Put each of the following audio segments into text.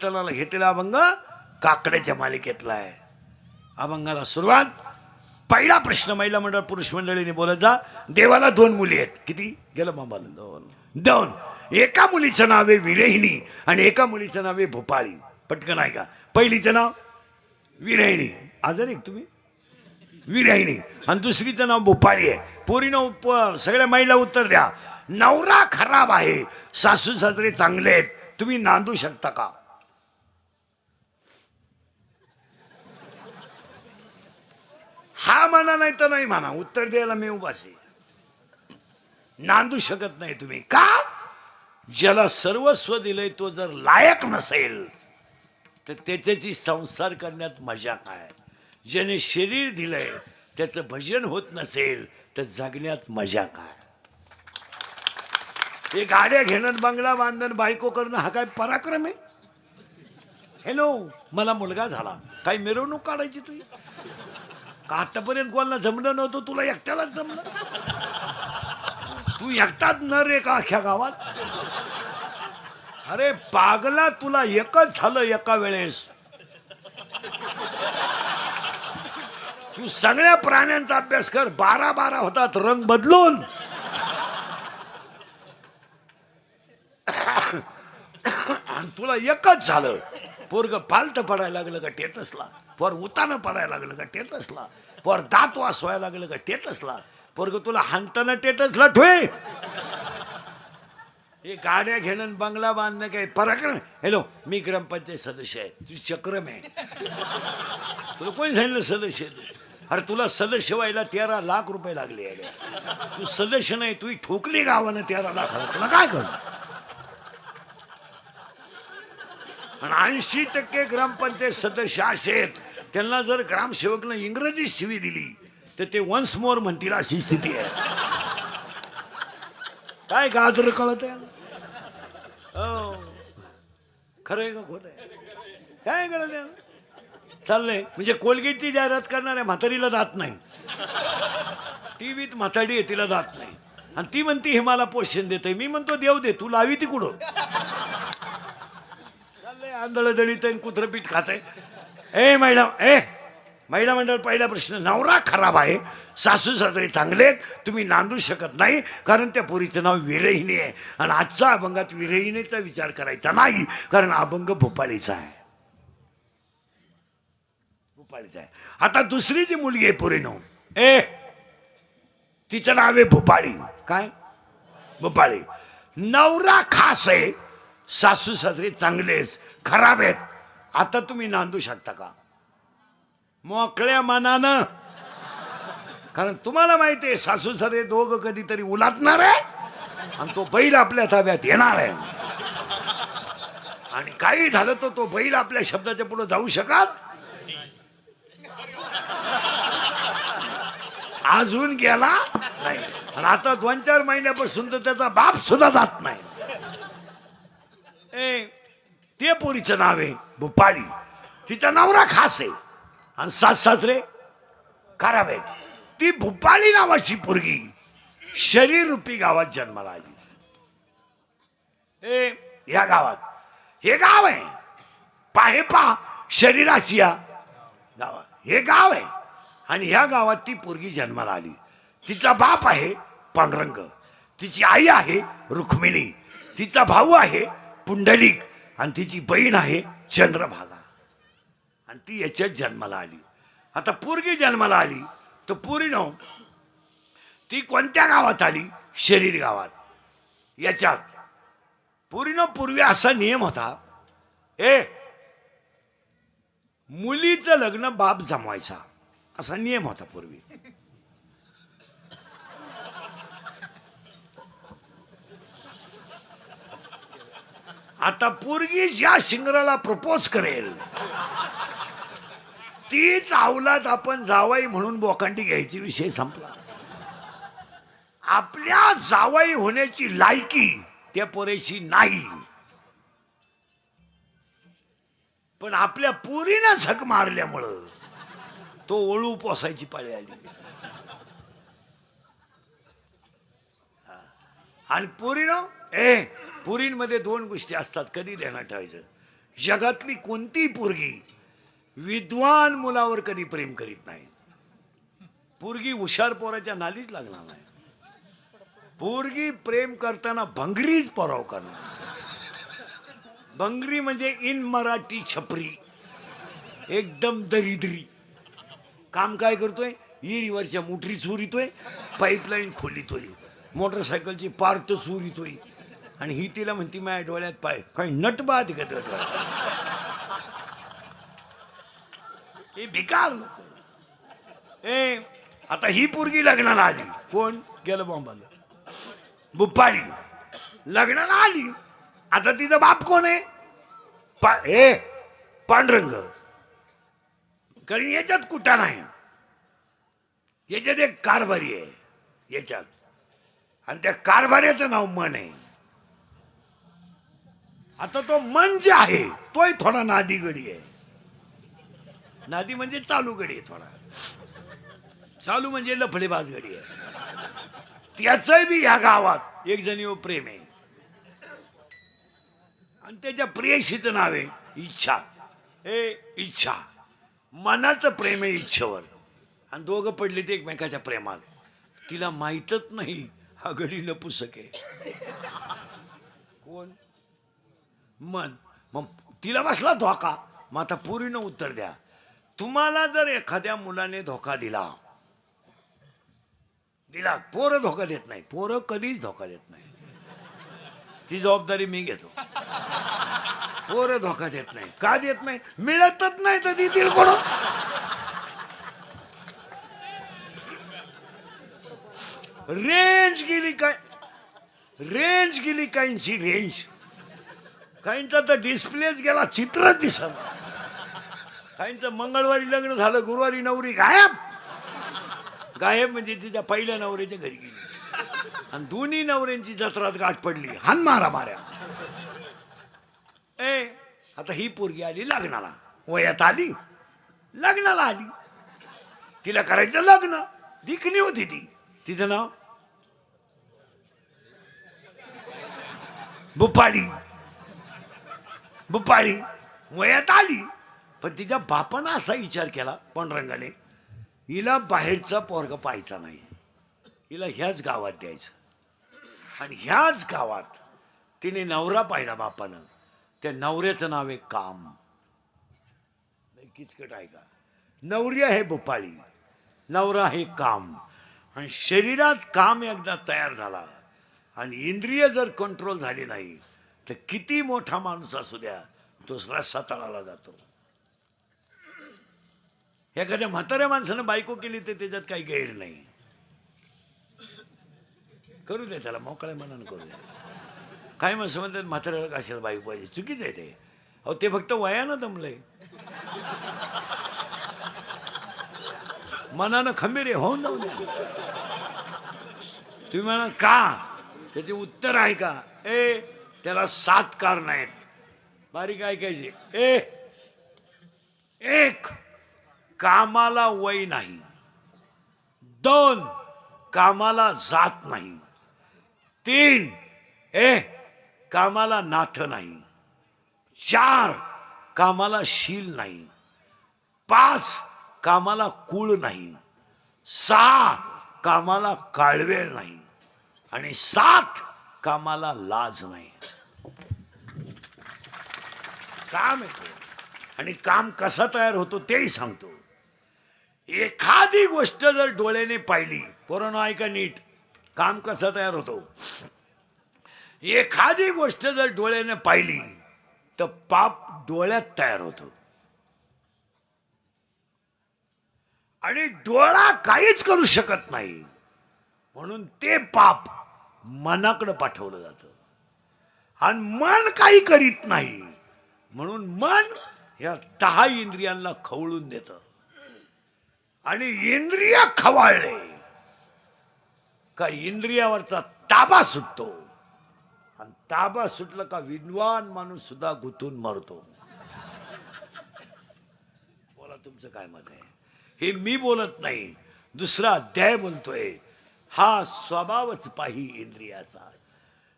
कीर्तनाला घेतलेला अभंग काकड्याच्या मालिकेतला आहे. अभंगाला सुरुवात. पहिला प्रश्न महिला मंडळ पुरुष मंडळीने बोलत जा. देवाला दोन मुली आहेत. किती? गेलं मामाला दोन. दोन. एका मुलीचं नाव आहे विरहिणी आणि एका मुलीचं नाव आहे भोपाळी पटकन आहे का पहिलीचं नाव? विरहिणी. आजारी तुम्ही? विरहिणी. आणि दुसरीचं नाव भोपाळी आहे. पोरीनं उप सगळ्या महिला उत्तर द्या. नवरा खराब आहे. सासू सासरे चांगले आहेत. तुम्ही नांदू शकता का? हा म्हणा नाही तर नाही म्हणा. उत्तर द्यायला मी उभासे नांदू शकत नाही तुम्ही. का? ज्याला सर्वस्व दिलंय तो जर लायक नसेल तर त्याच्याची संसार करण्यात मजा काय? ज्याने शरीर दिलंय त्याचं भजन होत नसेल तर जगण्यात मजा काय? हे गाड्या घेणं बंगला बांधण बायको करणं हा काय पराक्रम आहे? हॅलो मला मुलगा झाला. काही मिरवणूक काढायची तुझी? का आतापर्यंत कोणाला जमलं नव्हतं? तुला एकट्यालाच जमलं? तू एकटाच न रे का अख्ख्या गावात? अरे पागला तुला एकच झालं एका वेळेस. तू सगळ्या प्राण्यांचा अभ्यास कर. बारा बारा होतात रंग बदलून. आणि तुला एकच झालं. पोरग पालत पडायला लागलं का टेटसला? पोर उतानं पडायला लागलं का टेटसला? पोर दात वास व्हायला लागलं का टेटसला? पोरग तुला हाणताना टेटसला ठोय! हे गाड्या घेणं बंगला बांधणं काय पराक्रम हॅलो मी ग्रामपंचायत सदस्य आहे. तुझी चक्रम आहे. तुला कोणी सांगितलं सदस्य? अरे तुला सदस्य व्हायला तेरा लाख रुपये लागले. आहे. तू सदस्य नाही तुही ठोकली गावानं तेरा लाख. तुला काय कर आणि ऐंशी टक्के ग्रामपंचायत सदस्य असे आहेत त्यांना जर ग्रामसेवकनं इंग्रजी शिवी दिली तर ते वन्स मोर म्हणतील अशी स्थिती आहे. काय गाजर कळत आहे? हो. खरं आहे का खोट आहे? काय कळत चाललंय. म्हणजे कोलगेटची जाहिरात करणार आहे म्हातारीला जात नाही. टी व्हीत म्हातारी आहे तिला जात नाही. आणि ती म्हणती हे मला पोषण देते मी म्हणतो देव दे तू लावी ती कुठं? चाललंय. आंधळ दळीत कुत्रपीठ पीठ खात ए महिला ए महिला मंडळ पहिला प्रश्न नवरा खराब आहे सासू सासरे चांगले आहेत तुम्ही नांदू शकत नाही कारण त्या पोरीचं नाव विरहिणी आहे. आणि आजचा अभंगात विरहिणीचा विचार करायचा नाही कारण अभंग भोपाळीचा आहे. भोपाळीचा आहे. आता दुसरी जी मुलगी आहे पोरीनो ए तिचं नाव आहे भोपाळी. काय? भोपाळी. नवरा खास आहे सासू सासरे चांगलेच खराब आहेत आता तुम्ही नांदू शकता का? मोकळ्या मनानं. कारण तुम्हाला माहिती आहे सासू सासरे दोघं कधीतरी उलाटणार आहे आणि तो बैल आपल्या ताब्यात येणार आहे. आणि काही झालं तर तो बैल आपल्या शब्दाच्या पुढे जाऊ शकत अजून गेला नाही. आणि आता दोन चार महिन्यापासून तर त्याचा बाप सुद्धा जात नाही. ए ते पोरीचं नाव आहे भुपाळी. तिचा नवरा खास आहे. आणि सास सासरे खराब आहेत ती भुपाळी नावाची पोरगी शरीर रूपी गावात जन्माला आली. ए या गावात. हे गाव आहे. पाहे पा शरीराची या गावात. हे गाव आहे. आणि ह्या गावात ती पोरगी जन्माला आली. तिचा बाप आहे पांडुरंग. तिची आई आहे रुक्मिणी. तिचा भाऊ आहे पुंडलिक. आणि तिची बहीण आहे चंद्रभागा. आणि ती याच्यात जन्माला आली. आता पोरगी जन्माला आली तर पोरीनं ती कोणत्या गावात आली? शरीर गावात. याच्यात. पोरीनं पूर्वी असा नियम होता ए मुलीचं लग्न बाप जमवायचा. असा नियम होता पूर्वी. आता पोरगी ज्या शिंगराला प्रपोज करेल तीच अवलाद आपण जावाई म्हणून बोकांडी घ्यायची विषय संपला. आपल्या जावाई होण्याची लायकी त्या पोरेची नाही. पण आपल्या पुरीनं झक मारल्यामुळं तो ओळू पोसायची पाळी आली. आणि पुरीनं ए पुरींमध्ये दोन गोष्टी असतात कधी ध्यानात ठेवायचं? जगातली कोणती पोरगी विद्वान मुलावर कधी प्रेम करीत नाही. पोरगी हुशार पोराच्या नालीच लागणार नाही. पोरगी प्रेम करताना भंगरीच पराव करणार भंगरी म्हणजे इन मराठी छपरी. एकदम दरिद्री. काम काय करतोय? इरीवरच्या मोटरी चोरितोय पाईपलाईन खोलितोय मोटरसायकलची पार्ट चोरितोय. आणि ही तिला म्हणती माझ्या डोळ्यात पाय. काही नटबाद बाद हे भिकार ए आता ही पोरगी लग्नाला आली. कोण? गेलं बॉम्बाला. बुप्पाडी. लग्नाला आली. आता तिचा बाप कोण आहे? पा ए पांडुरंग. कारण याच्यात कुठा नाही? याच्यात एक कारभारी आहे. याच्यात. आणि त्या कारभाऱ्याचं नाव मन आहे. आता तो मन जे आहे. तोय थोडा नादी गडी आहे. नादी म्हणजे चालू गडी आहे थोडा. चालू म्हणजे लफडेबाज गडी आहे. त्याच बी या गावात एक जणीव प्रेम आहे. आणि त्याच्या प्रेयशीचं नाव आहे इच्छा. ए इच्छा. मनाचं प्रेम आहे इच्छेवर. आणि दोघं पडले ते एकमेकाच्या प्रेमात. तिला माहीतच नाही हा गडी नपुसक आहे कोण? मन. मग तिला बसला धोका. मग आता पुरीनं उत्तर द्या. तुम्हाला जर एखाद्या मुलाने धोका दिला. दिला. पोरं धोका देत नाही. पोरं कधीच धोका देत नाही. ती जबाबदारी मी घेतो. पोरं धोका देत नाही. का देत नाही? मिळतच नाही तर देतील कोण? रेंज गेली काय? रेंज गेली काहींची रेंज काहींचा तर डिस्प्लेच गेला चित्रच दिसत काहींचं मंगळवारी लग्न झालं गुरुवारी नवरी गायब. गायब म्हणजे तिच्या पहिल्या नवऱ्याच्या घरी गेली. आणि दोन्ही नवऱ्यांची जत्रात गाठ पडली हान मारा माऱ्या. ए आता ही पोरगी आली लग्नाला. वयात आली. लग्नाला आली. तिला करायचं लग्न. दिखणी होती ती. तिचं नाव बुपाडी बुपाळी वयात आली. पण तिच्या बापानं असा विचार केला पांडुरंगाने हिला बाहेरचा पोरग पाहायचा नाही. हिला ह्याच गावात द्यायचं. आणि ह्याच गावात तिने नवरा पाहिला बापानं. त्या नवऱ्याचं नाव आहे काम. किचकट आहे का? नवरी आहे भोपाळी नवरा आहे काम. आणि शरीरात काम एकदा तयार झाला. आणि इंद्रिय जर कंट्रोल झाली नाही तर किती मोठा माणूस असू द्या तो रस्सा जातो. एखाद्या म्हाताऱ्या माणसानं बायको केली तर त्याच्यात काही गैर नाही. करू दे त्याला मोकळ्या मनानं करू दे. काय माणसं म्हणतात म्हाताऱ्याला कशाला बायको पाहिजे? चुकीचं आहे ते. अहो ते फक्त वयानं दमलंय. मनानं खंबीर आहे होऊन जाऊ द्या. तुम्ही म्हणा का? त्याचे उत्तर आहे का? ए त्याला सात कारण आहेत. बारीक ऐकायचे. ए एक कामाला वय नाही. दोन कामाला जात नाही. तीन ए कामाला नाथ नाही. चार कामाला शील नाही. पाच कामाला कुळ नाही. सहा कामाला काळवेळ नाही. आणि सात कामाला लाज नाही. काम आहे ते. आणि काम कसा तयार होतो तेही सांगतो. एखादी गोष्ट जर डोळ्याने पाहिली पोरांनो ऐका नीट? काम कसं तयार होतो? एखादी गोष्ट जर डोळ्याने पाहिली तर पाप डोळ्यात तयार होतो. आणि डोळा काहीच करू शकत नाही. म्हणून ते पाप मनाकडं पाठवलं जातं. आणि मन काही करीत नाही. म्हणून मन या दहा इंद्रियांना खवळून देतं. आणि इंद्रिय खवाळले. का इंद्रियावरचा ताबा सुटतो. आणि ताबा सुटला का विद्वान माणूस सुद्धा गुंतून मरतो. बोला तुमचं काय मत आहे? हे मी बोलत नाही. दुसरा अध्याय बोलतोय. हा स्वभावच पाही इंद्रियाचा.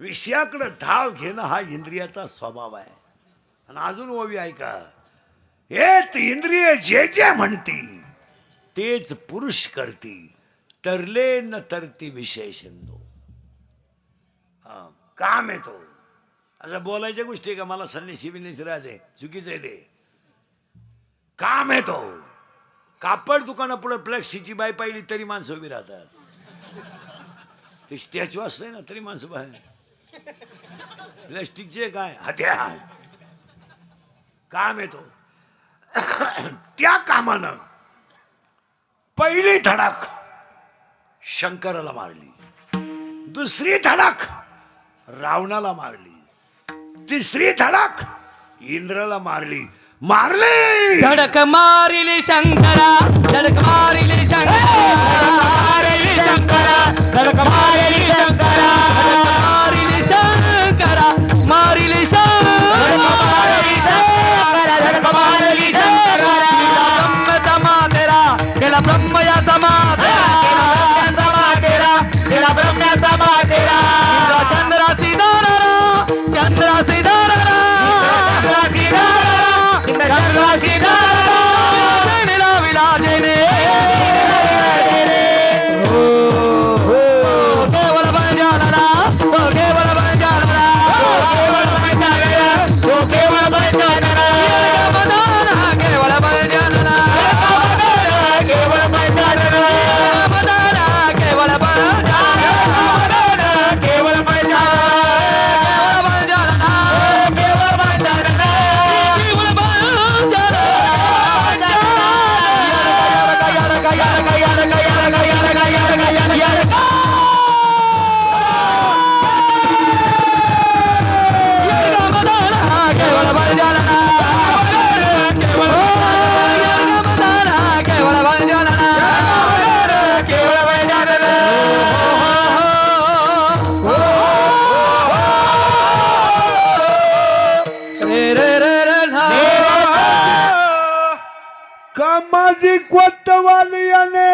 विषयाकडं धाव घेणं हा इंद्रियाचा स्वभाव आहे. आणि अजून ओवी ऐका. येत इंद्रिय जे जे म्हणती तेच पुरुष करती तरले न तरती विषय शिंदो. हा काम येतो असं बोलायच्या गोष्टी का? मला संन्यासी बिन्यासी राहायचे चुकीचं आहे ते. काम येतो कापड दुकाना पुढे प्लॅस्टिकची बाई पाहिली तरी माणसं उभी राहतात. ते स्टॅच्यू असतंय ना तरी माणसं बाहेर. प्लॅस्टिकचे काय हत्या काम येतो. त्या कामानं पहिली धडक शंकराला मारली. दुसरी धडक रावणाला मारली. तिसरी धडक इंद्राला मारली. मारली! धडक मारिली शंकरा धडक मारिली शंकरा. शंकरा ಕಾಳಜಿ ಕೊಟ್ಟವಾಲಿಯನೇ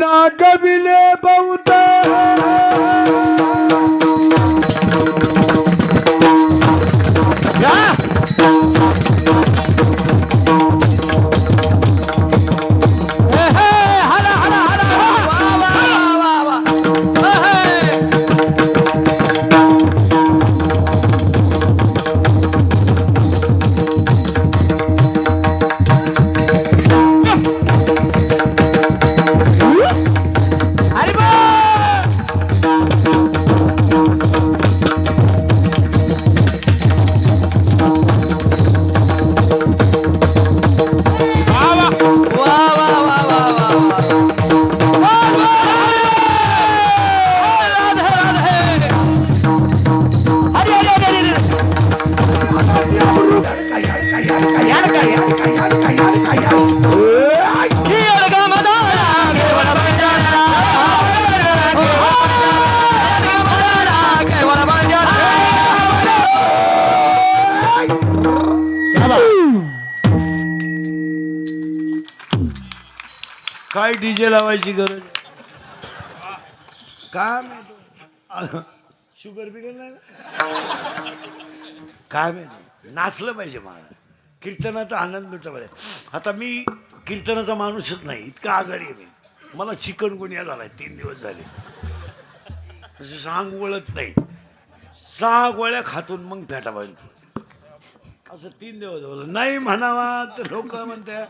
ನಾಗವಿಲೆ ಬಹುತ काय डीजे लावायची गरज काय माहिती? शुगर बिगर नाही काय माहिती? नाचलं पाहिजे मला. कीर्तनाचा आनंद लुटला पाहिजे आता मी कीर्तनाचा माणूसच नाही इतका आजारी आहे मी. मला चिकन गुन्हा झालाय तीन दिवस झाले. असं सांग वळत नाही. सहा गोळ्या खातून मग फेटा पाहिजे असं तीन दिवस झालं. नाही म्हणावा तर लोक म्हणते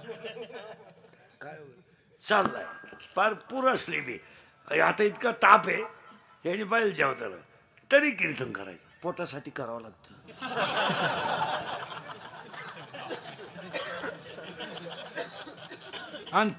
काय होईल? चाललाय. फार पूर असली मी आता इतका ताप आहे याने पाहिजे जेवताना तरी कीर्तन करायचं. पोटासाठी करावं लागतं. आणि